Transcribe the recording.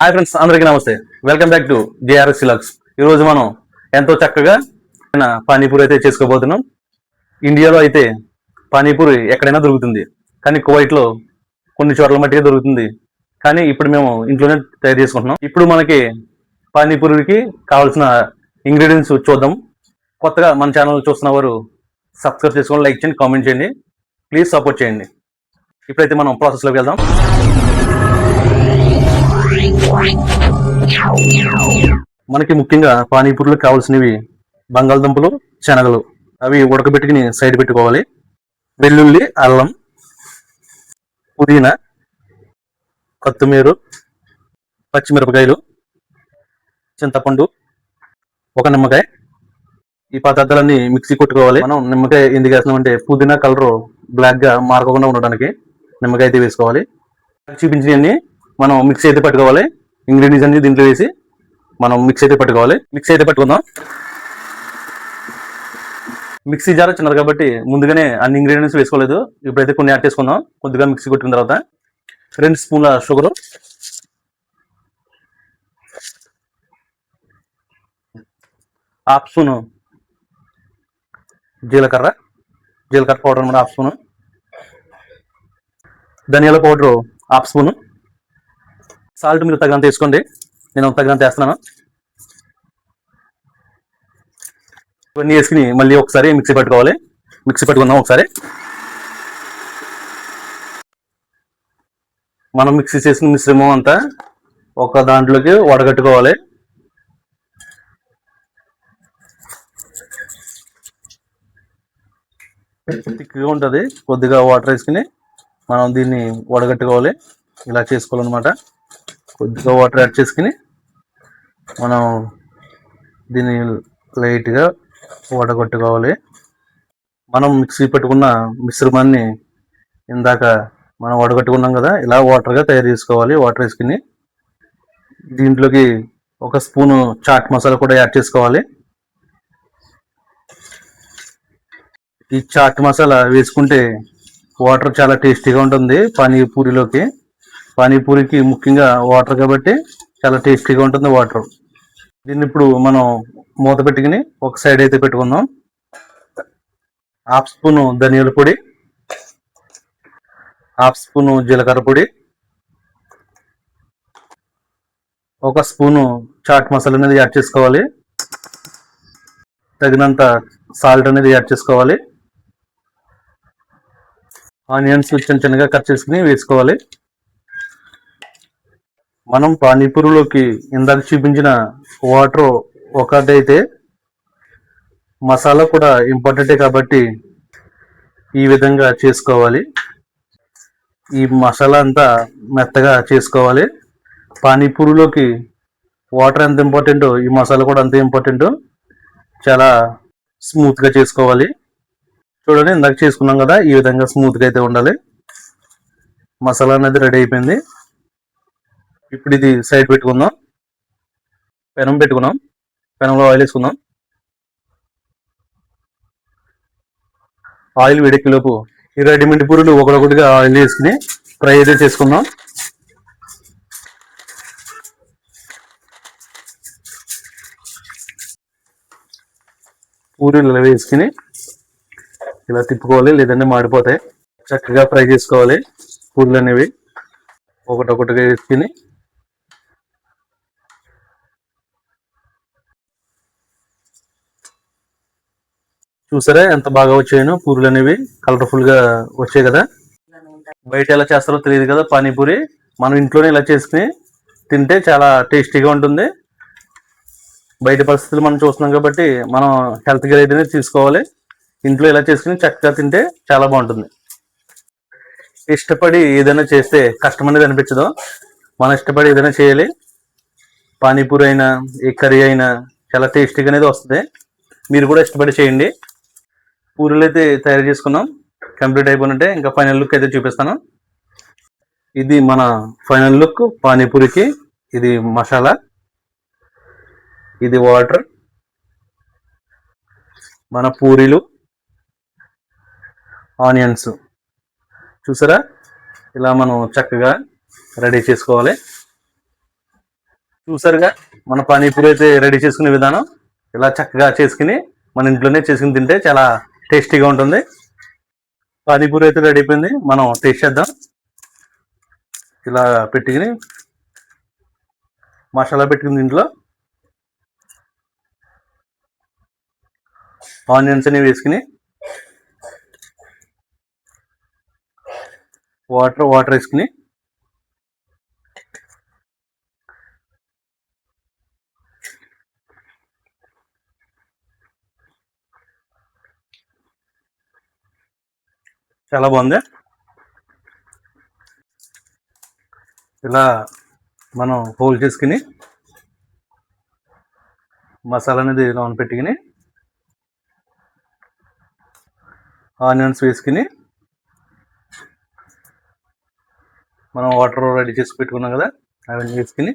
Hi friends అందరికీ నమస్తే. Welcome back to JRS సిలాక్స్ ఈరోజు మనం ఎంతో చక్కగా పానీపూరి అయితే చేసుకోబోతున్నాం. ఇండియాలో అయితే పానీపూరి ఎక్కడైనా దొరుకుతుంది. కానీ కువైట్లో కొన్ని చోట్ల మట్టిగా దొరుకుతుంది. కానీ ఇప్పుడు మేము ఇంట్లోనే తయారు చేసుకుంటున్నాం. ఇప్పుడు మనకి పానీపూరికి కావాల్సిన ఇంగ్రీడియంట్స్ చూద్దాం. కొత్తగా మన ఛానల్ చూస్తున్న వారు సబ్స్క్రైబ్ చేసుకోండి లైక్ చేయండి కామెంట్ చేయండి. ప్లీజ్ సపోర్ట్ చేయండి. ఇప్పుడైతే మనం ప్రాసెస్లోకి వెళ్దాం. మనకి ముఖ్యంగా పానీపూరిలో కావాల్సినవి బంగాళదుంపలు శనగలు. అవి ఉడకబెట్టుకుని సైడ్ పెట్టుకోవాలి. వెల్లుల్లి అల్లం పుదీనా కొత్తిమీర పచ్చిమిరపకాయలు చింతపండు ఒక నిమ్మకాయ. ఈ పదార్థాలన్నీ మిక్సీ కొట్టుకోవాలి. మనం నిమ్మకాయ ఎందుకు వేస్తున్నాం అంటే పుదీనా కలర్ బ్లాక్గా మారకుండా ఉండడానికి నిమ్మకాయ అయితే వేసుకోవాలి. చూపించినవన్నీ మనం మిక్సీ అయితే పట్టుకోవాలి. ఇంగ్రీడియంట్స్ అన్ని దీంట్లో వేసి మనం మిక్స్ అయితే పట్టుకోవాలి. మిక్స్ అయితే పట్టుకుందాం. మిక్సీ జార్ చిన్నది కాబట్టి ముందుగానే అన్ని ఇంగ్రీడియంట్స్ వేసుకోలేదు. ఇప్పుడైతే కొన్ని యాడ్ చేసుకుందాం. కొద్దిగా మిక్సీ కొట్టిన తర్వాత రెండు స్పూన్ల షుగర్ హాఫ్ స్పూను జీలకర్ర. జీలకర్ర పౌడర్ అనమాట హాఫ్ స్పూను ధనియాల పౌడరు హాఫ్ స్పూను సాల్ట్ మీరు తగినంత వేసుకోండి. నేను తగినంత వేస్తున్నాను. ఇవన్నీ వేసుకుని మళ్ళీ ఒకసారి మిక్సీ పెట్టుకోవాలి. మిక్సీ పెట్టుకుందాం ఒకసారి. మనం మిక్సీ చేసిన మిశ్రమం అంతా ఒక దాంట్లోకి వడగట్టుకోవాలి. థిక్గా ఉంటుంది. కొద్దిగా వాటర్ వేసుకుని మనం దీన్ని వడగట్టుకోవాలి. ఇలా చేసుకోవాలన్నమాట. కొద్దిగా వాటర్ యాడ్ చేసుకుని మనం దీన్ని లైట్గా వడగొట్టుకోవాలి మనం మిక్సీ పెట్టుకున్న మిశ్రమాన్ని ఇందాక మనం వడగట్టుకున్నాం కదా ఇలా వాటర్గా తయారు చేసుకోవాలి. వాటర్ వేసుకుని దీంట్లోకి ఒక స్పూను చాట్ మసాలా కూడా యాడ్ చేసుకోవాలి. ఈ చాట్ మసాలా వేసుకుంటే వాటర్ చాలా టేస్టీగా ఉంటుంది. పానీపూరిలోకి పానీపూరికి ముఖ్యంగా వాటర్ కాబట్టి చాలా టేస్టీగా ఉంటుంది వాటర్. దీన్ని ఇప్పుడు మనం మూత పెట్టుకుని ఒక సైడ్ అయితే పెట్టుకుందాం. హాఫ్ స్పూను ధనియాల పొడి హాఫ్ స్పూను జీలకర్ర పొడి ఒక స్పూను చాట్ మసాలా అనేది యాడ్ చేసుకోవాలి. తగినంత సాల్ట్ అనేది యాడ్ చేసుకోవాలి. ఆనియన్స్ చిన్న చిన్నగా కట్ చేసుకుని వేసుకోవాలి. మనం పానీపూరిలోకి ఇందాక చూపించిన వాటర్ ఒకటైతే మసాలా కూడా ఇంపార్టెంటే కాబట్టి ఈ విధంగా చేసుకోవాలి. ఈ మసాలా అంతా మెత్తగా చేసుకోవాలి. పానీపూరిలోకి వాటర్ ఎంత ఇంపార్టెంటో ఈ మసాలా కూడా అంతే ఇంపార్టెంట్ చాలా స్మూత్గా చేసుకోవాలి. చూడండి ఇందాక చేసుకున్నాం కదా ఈ విధంగా స్మూత్గా అయితే ఉండాలి. మసాలా అనేది రెడీ అయిపోయింది. ఇప్పుడు ఇది సైడ్ పెట్టుకుందాం. పెనం పెట్టుకున్నాం. పెనంలో ఆయిల్ వేసుకుందాం. ఆయిల్ వేడెక్కిలోపు ఈ రెడీమేడ్ పూరులు ఒకడొకటిగా ఆయిల్ వేసుకుని ఫ్రై అయితే చేసుకుందాం. పూరీలు ఇలా వేసుకుని ఇలా తిప్పుకోవాలి లేదంటే మాడిపోతాయి. చక్కగా ఫ్రై చేసుకోవాలి పూరీలు అనేవి. ఒకటొకటిగా వేసుకుని చూసారా? ఎంత బాగా వచ్చాయో పూరులు అనేవి కలర్ఫుల్గా వచ్చాయి కదా? బయట ఎలా చేస్తారో తెలియదు కదా పానీపూరి. మనం ఇంట్లోనే ఇలా చేసుకుని తింటే చాలా టేస్టీగా ఉంటుంది. బయట పరిస్థితులు మనం చూస్తున్నాం కాబట్టి మనం హెల్త్ కేర్ అనేది తీసుకోవాలి. ఇంట్లో ఇలా చేసుకుని చక్కగా తింటే చాలా బాగుంటుంది. ఇష్టపడి ఏదైనా చేస్తే కష్టం అనేది అనిపించదు. మనం ఇష్టపడి ఏదైనా చేయాలి. పానీపూరి అయినా ఏ కర్రీ అయినా చాలా టేస్టీగా అనేది వస్తుంది. మీరు కూడా ఇష్టపడి చేయండి. పూరీలు అయితే తయారు చేసుకున్నాం. కంప్లీట్ అయిపోయినట్టే ఇంకా ఫైనల్ లుక్ అయితే చూపిస్తాను. ఇది మన ఫైనల్ లుక్ పానీపూరికి. ఇది మసాలా. ఇది వాటర్ మన పూరీలు. ఆనియన్స్ చూసారా? ఇలా మనం చక్కగా రెడీ చేసుకోవాలి. చూసారుగా? మన పానీపూరి అయితే రెడీ చేసుకునే విధానం. ఇలా చక్కగా చేసుకుని మన ఇంట్లోనే చేసుకుని తింటే చాలా టేస్టీగా ఉంటుంది. పానీపూరి అయితే రెడీ అయిపోయింది. మనం టేస్ట్ చేద్దాం. ఇలా పెట్టుకుని మసాలా పెట్టుకుని దీంట్లో ఆనియన్స్ అనేవి వేసుకుని వాటర్ వాటర్ వేసుకుని చాలా బాగుంది. ఇలా మనం హోల్ చేసుకుని మసాలా అనేది ఇలా పెట్టుకుని ఆనియన్స్ వేసుకుని మనం వాటర్ రెడీ చేసి పెట్టుకున్నాం కదా అవన్నీ వేసుకుని